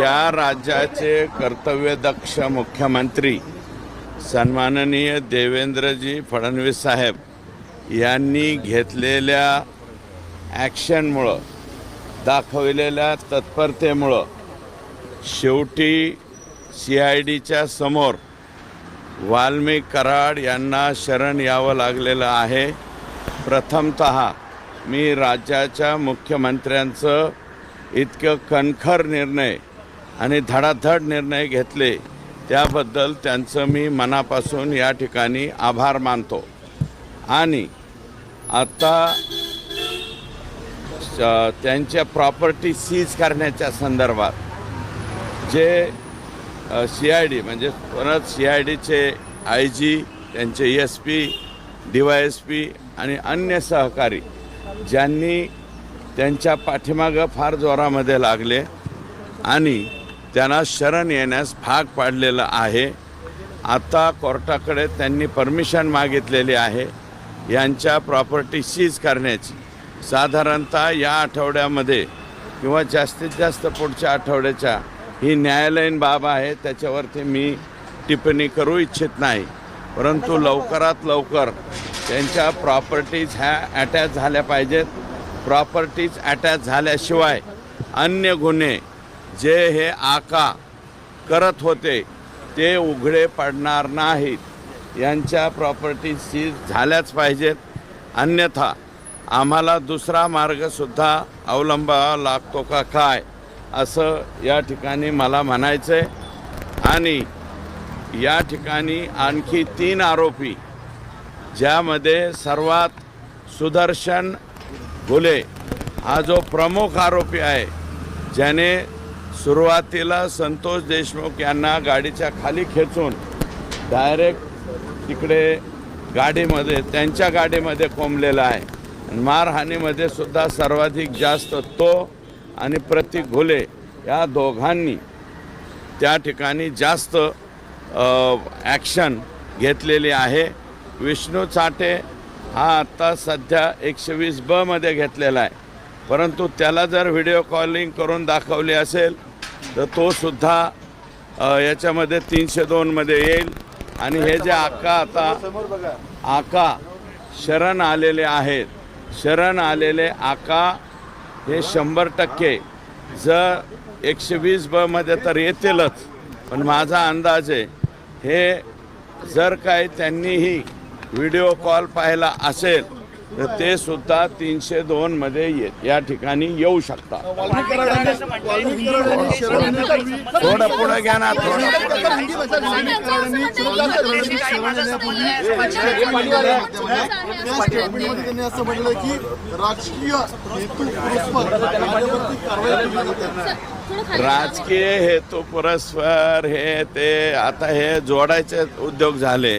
या राज्याचे कर्तव्यदक्ष मुख्यमंत्री सन्माननीय देवेंद्रजी फडणवीस साहेब यांनी घेतलेल्या ॲक्शनमुळं दाखवलेल्या तत्परतेमुळं शेवटी सी आय डीच्या समोर वाल्मिक कराड यांना शरण यावं लागलेलं आहे. प्रथमत मी राज्याच्या मुख्यमंत्र्यांचं इतकं कणखर निर्णय आणि धडाधड निर्णय घेतले त्याबद्दल त्यांचं मी मनापासून या ठिकाणी आभार मानतो. आणि आता त्यांच्या प्रॉपर्टी सीज करण्याच्या संदर्भात जे सी आय डी म्हणजे परत सी आय डीचे आय जी त्यांचे S P D Y S P आणि अन्य सहकारी ज्यांनी त्यांच्या पाठीमागं फार जोरामध्ये लागले आणि त्यांना शरण येण्यास भाग पाडलेलं आहे. आता कोर्टाकडे त्यांनी परमिशन मागितलेली आहे. यांच्या प्रॉपर्टी सीज करण्याची. साधारणतः या आठवड्यामध्ये किंवा जास्तीत जास्त पुढच्या आठवड्याच्या ही न्यायालयीन बाब आहे त्याच्यावरती मी टिप्पणी करू इच्छित नाही. परंतु लवकरात लवकर त्यांच्या प्रॉपर्टीज ह्या अटॅच झाल्या पाहिजेत. प्रॉपर्टीज अटॅच झाल्याशिवाय अन्य गुन्हे जे हे आका करत होते ते उघडे पडणार नाहीत. यांच्या प्रॉपर्टी सीज झाल्याच पाहिजेत. अन्यथा आम्हाला दुसरा मार्गसुद्धा अवलंबावा लागतो का काय असं या ठिकाणी मला म्हणायचं आहे आणि या ठिकाणी आणखी तीन आरोपी ज्यामध्ये सर्वात सुदर्शन घुले हा जो प्रमुख आरोपी आहे ज्याने सुरुवातीला संतोष देशमुख यांना गाडीच्या खाली खेचून डायरेक्ट तिकडे गाडीमध्ये त्यांच्या गाडीमध्ये कोंबलेला आहे. मारहाणीमध्ये सुद्धा सर्वाधिक जास्त तो आणि प्रतीक घुले या दोघांनी त्या ठिकाणी जास्त ॲक्शन घेतलेली आहे. विष्णू चाटे हा आत्ता सध्या एकशे वीस बमध्ये घेतलेला आहे. परंतु त्याला जर व्हिडिओ कॉलिंग करून दाखवली असेल तर तो सुद्धा याच्यामध्ये तीनशे दोनमध्ये येईल. आणि हे जे आका आता आका शरण आलेले आहेत. शरण आलेले आका हे शंभर टक्के. जर एकशे वीस बमध्ये तर येतीलच. पण माझा अंदाज आहे हे जर काय त्यांनीही व्हिडिओ कॉल पाहायला असेल तर ते सुद्धा तीनशे दोनमध्ये ये या ठिकाणी येऊ शकतात. थोडं पुढं घ्या ना थोडं. त्यांनी असं म्हटलं की राजकीय हेतू पुरस्पर माझ्यावरती कारवाई केली जाते राजकीय हे ते आता हे जोडायचे उद्योग झाले.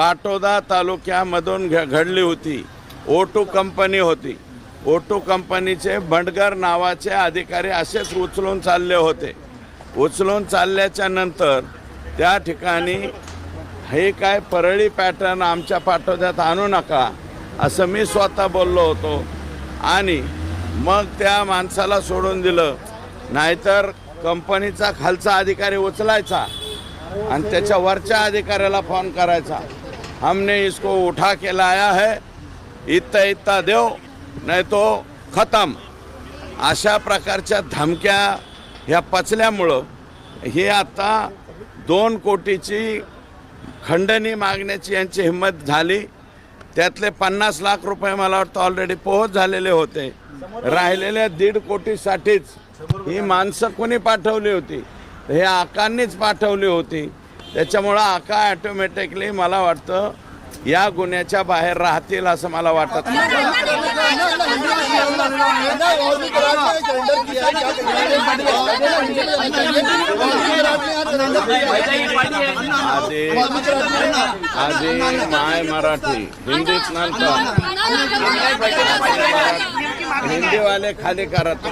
पाटोदा तालुक्यामधून घ घडली होती. ओटू कंपनी होती. ओटू कंपनीचे भंडगर नावाचे अधिकारी असेच उचलून चालले होते. उचलून चालल्याच्या नंतर त्या ठिकाणी हे काय परळी पॅटर्न आमच्या पाठोद्यात आणू नका असं मी स्वतः बोललो होतो. आणि मग त्या माणसाला सोडून दिलं. नाहीतर कंपनीचा खालचा अधिकारी उचलायचा आणि त्याच्या वरच्या अधिकाऱ्याला फोन करायचा. हमने इसको उठा के लाया है। इतना इतना देव नाही तो खतम। अशा प्रकारच्या धमक्या ह्या पचल्यामुळं ही आता दोन कोटीची खंडणी मागण्याची यांची हिंमत झाली. त्यातले पन्नास लाख रुपये मला वाटतं ऑलरेडी पोहोच झालेले होते. राहिलेल्या दीड कोटीसाठीच ही माणसं कोणी पाठवली होती? हे आकांनीच पाठवली होती. त्याच्यामुळं आका ॲटोमॅटिकली मला वाटतं या गुन्ह्याच्या बाहेर राहतील असं मला वाटत. नाही माय मराठी हिंदीत नंतर हिंदीवाले खाली करत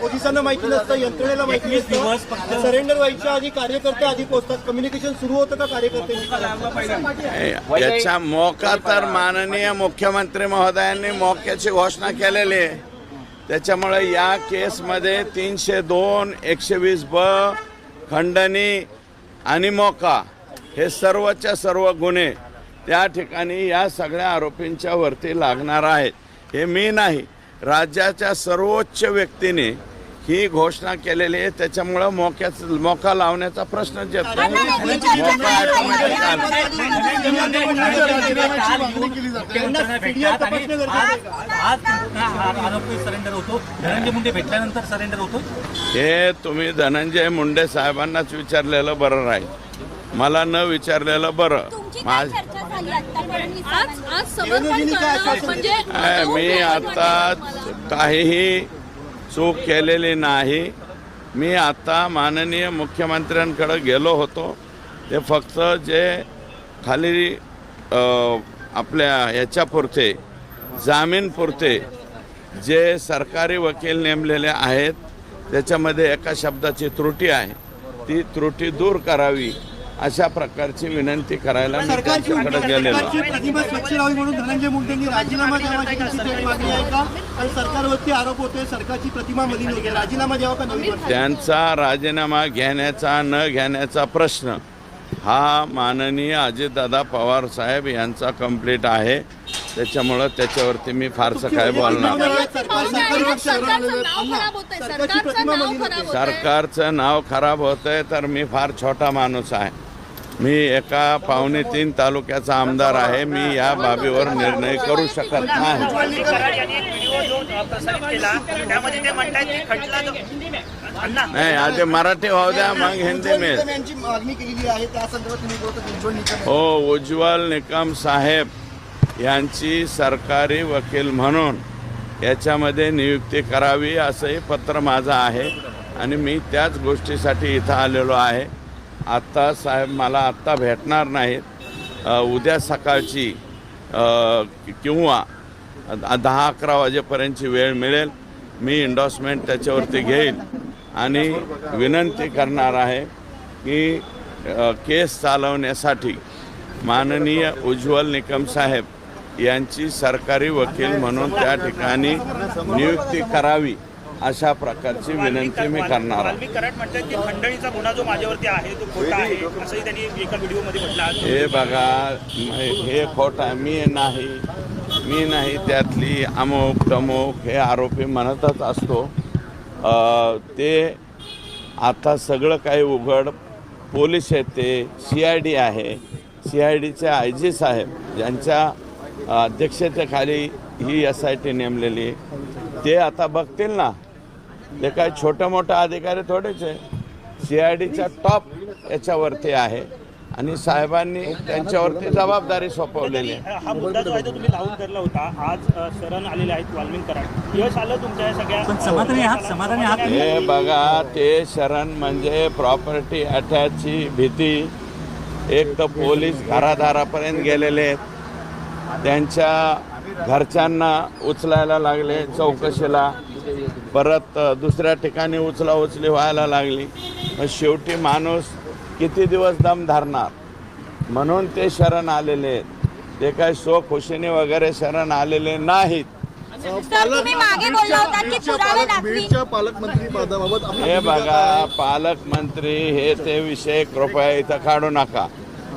पोलिसांना माहिती नसतं यंत्रणेला माहिती नसतं सरेंडर व्हायच्या आधी कार्यकर्ते आधी पोहोचतात कम्युनिकेशन सुरू होतं का कार्यकर्ते याच्या मोका तर माननीय मुख्यमंत्री महोदयांनी मोक्याची घोषणा केलेली. आहे त्याच्यामुळे या केसमध्ये तीनशे दोन एकशे वीस ब खंडणी आणि मोका हे सर्वच्या सर्व गुन्हे त्या ठिकाणी या सगळ्या आरोपींच्या वरती लागणार आहेत. हे मी नाही राज्याच्या सर्वोच्च व्यक्तीने ही घोषणा केलेली आहे. त्याच्यामुळं मोक्याच मोका लावण्याचा प्रश्नच येत नाही मोका automatic आला. आज आरोपी सरेंडर होतो. धनंजय मुंडे भेटल्यानंतर सरेंडर होतो. हे तुम्ही धनंजय मुंडे साहेबांनाच विचारलेलं बरं राहील मला न विचारलेलं बरं. म्हणजे मी आता काहीही चूक केलेली नाही. मी आता माननीय मुख्यमंत्र्यांकडे गेलो होतो. ते फक्त जे खाली आपल्या याच्यापुरते जामीनपुरते जे सरकारी वकील नेमलेले आहेत त्याच्यामध्ये एका शब्दाची त्रुटी आहे. ती त्रुटी दूर करावी अशा प्रकारची विनंती करायला मी त्यांच्याकडे गेलेलो त्यांचा राजीनामा घेण्याचा न घेण्याचा प्रश्न हा माननीय अजितदादा पवार साहेब यांचा कंप्लीट आहे. त्याच्यामुळं त्याच्यावरती मी फारसं काय बोलणार खराब होते. होतंय. सरकारचं नाव खराब होतंय तर मी फार छोटा माणूस आहे. मी एका पावणे तीन तालुक्याचा आमदार आहे. मी या बाबीवर निर्णय करू शकत नाही. नाही आधी मराठी होऊ द्या मग हिंदी में हो उज्ज्वल निकम साहेब यांची सरकारी वकील म्हणून याच्यामध्ये नियुक्ती करावी असंही पत्र माझं आहे आणि मी त्याच गोष्टीसाठी इथं आलेलो आहे. आत्ता साहेब मला आत्ता भेटणार नाहीत. उद्या सकाळची किंवा दहा अकरा वाजेपर्यंतची वेळ मिळेल. मी इंडॉसमेंट त्याच्यावरती घेईल. आणि विनंती करणार आहे की केस चालवण्यासाठी माननीय उज्ज्वल निकम साहेब यांची सरकारी वकील म्हणून त्या ठिकाणी नियुक्ती करावी. अशा प्रकारची विनंती मी करणार आहे. आहे आहे आहे. हे बघा हे खोटा मी नाही. मी नाही त्यातली अमुक तमुक हे आरोपी म्हणतच असतो. ते आता सगळं काही उघड. पोलीस आहेत ते सी आय डी आहे. सी आय डीचे आय जी साहेब ज्यांच्या अध्यक्षतेखाली ही एस आय टी नेमलेली आहे, ते आता बघतील ना. ते काय छोटे मोठे अधिकारी थोडेच आहे. सी आय डीच्या टॉप याच्यावरती आहे. आणि साहेबांनी त्यांच्यावरती जबाबदारी सोपवलेली आहे. हा मुद्दा जो आहे तो तुम्ही लावून धरला होता. आज अ, शरण आलेले आहेत वाल्मिक कराड. यश आलं तुमच्या या सगळ्या पण समाधानी आहात समाधानी आहात तुम्ही? हे बघा ते शरण म्हणजे प्रॉपर्टी अटॅचची भीती. एक तर पोलीस घरादारापर्यंत गेलेले आहेत. त्यांच्या घरच्यांना उचलायला लागले चौकशीला. परत दुसऱ्या ठिकाणी उचला उचली व्हायला लागली. मग शेवटी माणूस किती दिवस दम धरणार? म्हणून ते शरण आलेले आहेत. ते काय सो खुशीने वगैरे शरण आलेले नाहीत. हे बघा? पालकमंत्री हे ते विषय कृपया इथं काढू नका.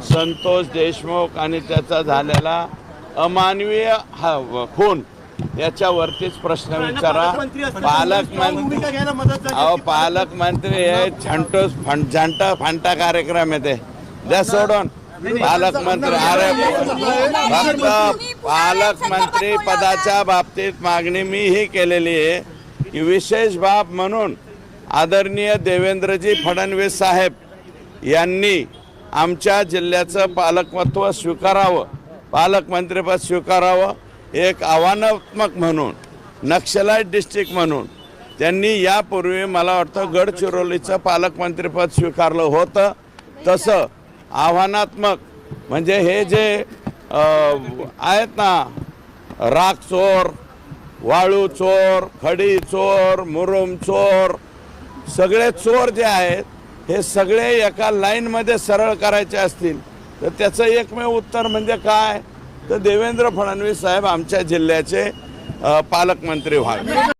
संतोष देशमुख आणि त्याचा झालेला अमानवीय हा खून. याच्यावरतीच प्रश्न विचारा. पालकमंत्री अहो पालकमंत्री हे छंटोस फं- झंटा फांटा कार्यक्रम आहे ते. द्या सोडून. पालकमंत्री अरे फक्त पालकमंत्री पदाच्या बाबतीत मागणी मी ही केलेली आहे की विशेष बाब म्हणून आदरणीय देवेंद्रजी फडणवीस साहेब यांनी आमच्या जिल्ह्याचं पालकत्व स्वीकारावं पालकमंत्रीपद स्वीकारावं. एक आव्हानात्मक म्हणून नक्षलाईट डिस्ट्रिक्ट म्हणून त्यांनी यापूर्वी मला वाटतं गडचिरोलीचं पालकमंत्रीपद स्वीकारलं होतं. तसं आव्हानात्मक म्हणजे हे जे आहेत ना राख चोर वाळू चोर खडी चोर मुरुम चोर सगळे चोर जे आहेत हे सगळे एका लाईनमध्ये सरळ करायचे असतील. तर त्याचं एकमेव उत्तर म्हणजे काय? तर देवेंद्र फडणवीस साहेब आमच्या जिल्ह्याचे पालकमंत्री व्हावे.